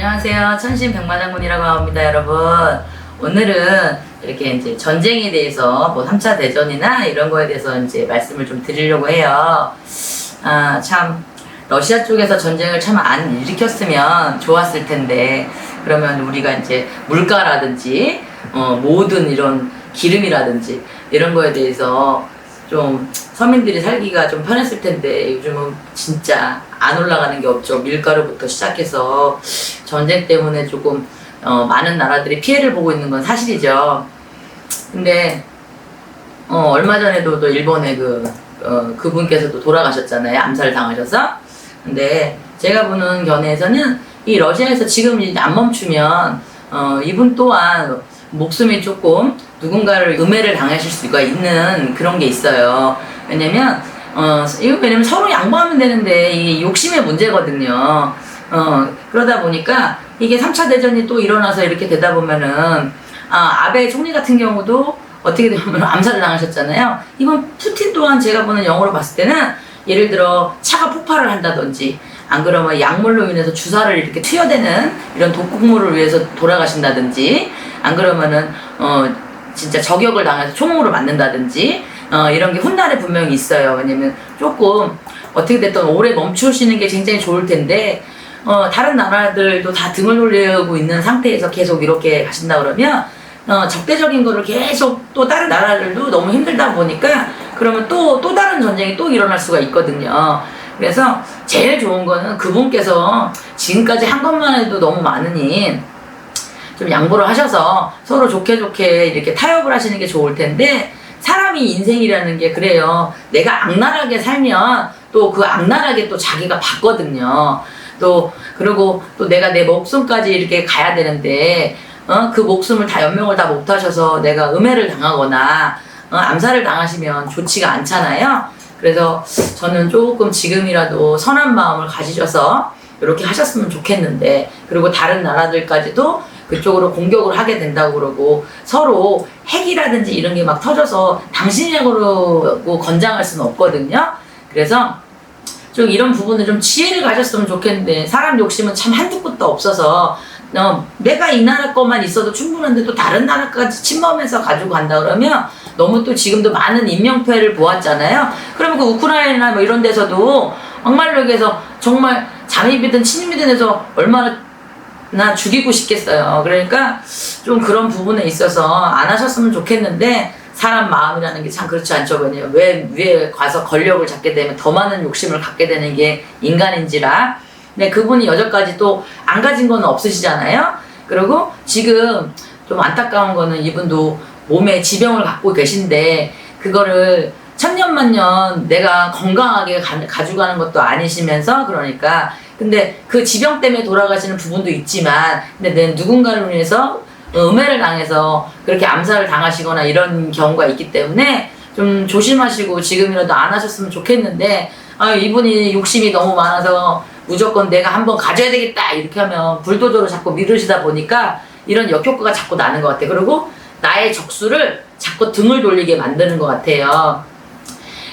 안녕하세요. 천신백만장군이라고 합니다, 여러분. 오늘은 이렇게 이제 전쟁에 대해서 뭐 3차 대전이나 이런 거에 대해서 이제 말씀을 좀 드리려고 해요. 아, 참, 러시아 쪽에서 전쟁을 참 안 일으켰으면 좋았을 텐데, 그러면 우리가 이제 물가라든지, 어, 모든 이런 기름이라든지, 이런 거에 대해서 좀 서민들이 살기가 좀 편했을 텐데 요즘은 진짜 안 올라가는 게 없죠. 밀가루부터 시작해서 전쟁 때문에 조금 어, 많은 나라들이 피해를 보고 있는 건 사실이죠. 근데 어, 얼마 전에도 또 일본의 그 어, 그분께서도 돌아가셨잖아요. 암살 당하셔서. 근데 제가 보는 견해에서는 이 러시아에서 지금 이제 안 멈추면 어, 이분 또한 목숨이 조금 누군가를 음해를 당하실 수가 있는 그런 게 있어요. 왜냐면 어, 이거 왜냐면 서로 양보하면 되는데 이게 욕심의 문제거든요. 어, 그러다 보니까 이게 3차 대전이 또 일어나서 이렇게 되다 보면은 아, 아베 총리 같은 경우도 어떻게 되면 암살을 당하셨잖아요. 이번 푸틴 또한 제가 보는 영어로 봤을 때는 예를 들어 차가 폭발을 한다든지 안 그러면 약물로 인해서 주사를 이렇게 투여되는 이런 독극물을 위해서 돌아가신다든지 안 그러면은 어 진짜 저격을 당해서 총으로 맞는다든지 어 이런 게 훗날에 분명히 있어요. 왜냐면 조금 어떻게 됐든 오래 멈추시는 게 굉장히 좋을 텐데 어 다른 나라들도 다 등을 돌리고 있는 상태에서 계속 이렇게 가신다 그러면 어, 적대적인 거를 계속 또 다른 나라들도 너무 힘들다 보니까 그러면 또, 또 다른 전쟁이 또 일어날 수가 있거든요. 그래서 제일 좋은 거는 그분께서 지금까지 한 것만 해도 너무 많으니 좀 양보를 하셔서 서로 좋게 좋게 이렇게 타협을 하시는 게 좋을 텐데 사람이 인생이라는 게 그래요. 내가 악랄하게 살면 또 그 악랄하게 또 자기가 받거든요. 또 그리고 또 내가 내 목숨까지 이렇게 가야 되는데 어? 그 목숨을 다 연명을 다 못하셔서 내가 음해를 당하거나 어? 암살을 당하시면 좋지가 않잖아요. 그래서 저는 조금 지금이라도 선한 마음을 가지셔서 이렇게 하셨으면 좋겠는데 그리고 다른 나라들까지도 그쪽으로 공격을 하게 된다고 그러고 서로 핵이라든지 이런 게 막 터져서 당신이라고 권장할 수는 없거든요. 그래서 좀 이런 부분을 좀 지혜를 가졌으면 좋겠는데 사람 욕심은 참 한두 끝도 없어서 어, 내가 이 나라 것만 있어도 충분한데 또 다른 나라까지 침범해서 가지고 간다 그러면 너무 또 지금도 많은 인명피해를 보았잖아요. 그러면 그 우크라이나 뭐 이런 데서도 막말로 얘기해서 정말 잠입이든 침입이든 해서 얼마나 나 죽이고 싶겠어요. 그러니까 좀 그런 부분에 있어서 안 하셨으면 좋겠는데 사람 마음이라는 게 참 그렇지 않죠. 왜냐면 왜 위에 가서 권력을 잡게 되면 더 많은 욕심을 갖게 되는 게 인간인지라. 근데 그분이 여전까지 또 안 가진 거는 없으시잖아요. 그리고 지금 좀 안타까운 거는 이분도 몸에 지병을 갖고 계신데 그거를 천년만년 내가 건강하게 가, 가져가는 것도 아니시면서 그러니까 근데 그 지병 때문에 돌아가시는 부분도 있지만 근데 내 누군가를 위해서 음해를 당해서 그렇게 암살을 당하시거나 이런 경우가 있기 때문에 좀 조심하시고 지금이라도 안 하셨으면 좋겠는데 아 이분이 욕심이 너무 많아서 무조건 내가 한번 가져야 되겠다 이렇게 하면 불도저로 자꾸 미루시다 보니까 이런 역효과가 자꾸 나는 것 같아요. 그리고 나의 적수를 자꾸 등을 돌리게 만드는 것 같아요.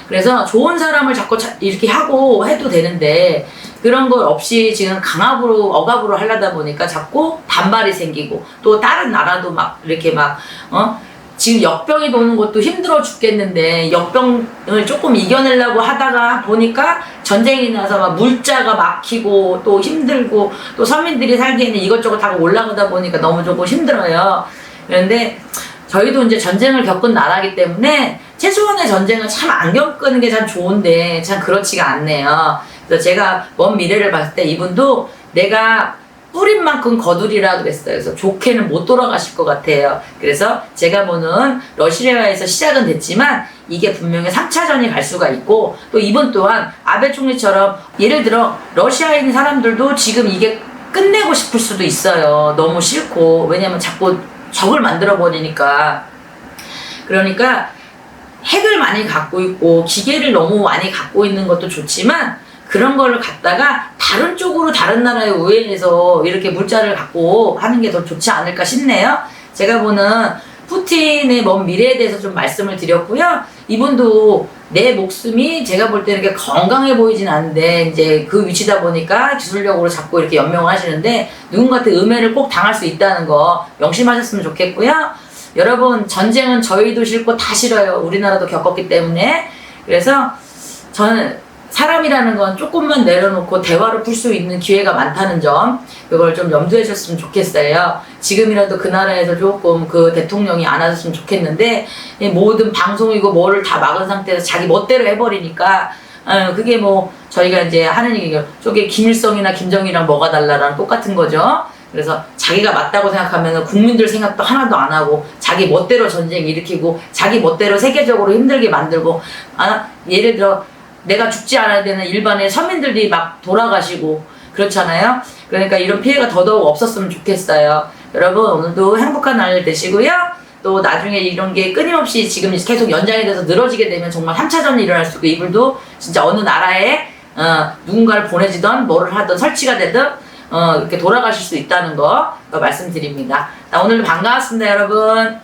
그래서 좋은 사람을 자꾸 자- 이렇게 하고 해도 되는데 그런 거 없이 지금 강압으로 억압으로 하려다 보니까 자꾸 반발이 생기고 또 다른 나라도 막 이렇게 막 어? 지금 역병이 도는 것도 힘들어 죽겠는데 역병을 조금 이겨내려고 하다가 보니까 전쟁이 나서 막 물자가 막히고 또 힘들고 또 서민들이 살기에는 이것저것 다 올라가다 보니까 너무 조금 힘들어요. 그런데 저희도 이제 전쟁을 겪은 나라기 때문에 최소한의 전쟁을 참 안 겪는 게 참 좋은데 참 그렇지가 않네요. 그래서 제가 먼 미래를 봤을 때 이분도 내가 뿌린 만큼 거두리라 그랬어요. 그래서 좋게는 못 돌아가실 것 같아요. 그래서 제가 보는 러시아에서 시작은 됐지만 이게 분명히 3차전이 갈 수가 있고 또 이분 또한 아베 총리처럼 예를 들어 러시아에 있는 사람들도 지금 이게 끝내고 싶을 수도 있어요. 너무 싫고 왜냐면 자꾸 적을 만들어 버리니까 그러니까 핵을 많이 갖고 있고 기계를 너무 많이 갖고 있는 것도 좋지만 그런 거를 갖다가 다른 쪽으로 다른 나라에 우회해서 이렇게 물자를 갖고 하는 게 더 좋지 않을까 싶네요. 제가 보는 푸틴의 먼 미래에 대해서 좀 말씀을 드렸고요. 이분도 내 목숨이 제가 볼 때는 이렇게 건강해 보이진 않는데 이제 그 위치다 보니까 기술력으로 자꾸 이렇게 연명을 하시는데 누군가한테 음해를 꼭 당할 수 있다는 거 명심하셨으면 좋겠고요. 여러분 전쟁은 저희도 싫고 다 싫어요. 우리나라도 겪었기 때문에 그래서 저는 사람이라는 건 조금만 내려놓고 대화를 풀 수 있는 기회가 많다는 점 그걸 좀 염두에 줬으면 좋겠어요. 지금이라도 그 나라에서 조금 그 대통령이 안 하셨으면 좋겠는데 이 모든 방송이고 뭐를 다 막은 상태에서 자기 멋대로 해버리니까 어, 그게 뭐 저희가 이제 하는 얘기가 저게 김일성이나 김정일이랑 뭐가 달라랑 똑같은 거죠. 그래서 자기가 맞다고 생각하면 국민들 생각도 하나도 안 하고 자기 멋대로 전쟁 일으키고 자기 멋대로 세계적으로 힘들게 만들고 아 예를 들어 내가 죽지 않아야 되는 일반의 서민들이 막 돌아가시고 그렇잖아요. 그러니까 이런 피해가 더더욱 없었으면 좋겠어요. 여러분 오늘도 행복한 날 되시고요. 또 나중에 이런 게 끊임없이 지금 계속 연장이 돼서 늘어지게 되면 정말 3차전이 일어날 수 있고 이불도 진짜 어느 나라에 어, 누군가를 보내지던 뭐를 하든 설치가 되든 어, 이렇게 돌아가실 수 있다는 거 말씀드립니다. 나 오늘도 반가웠습니다, 여러분.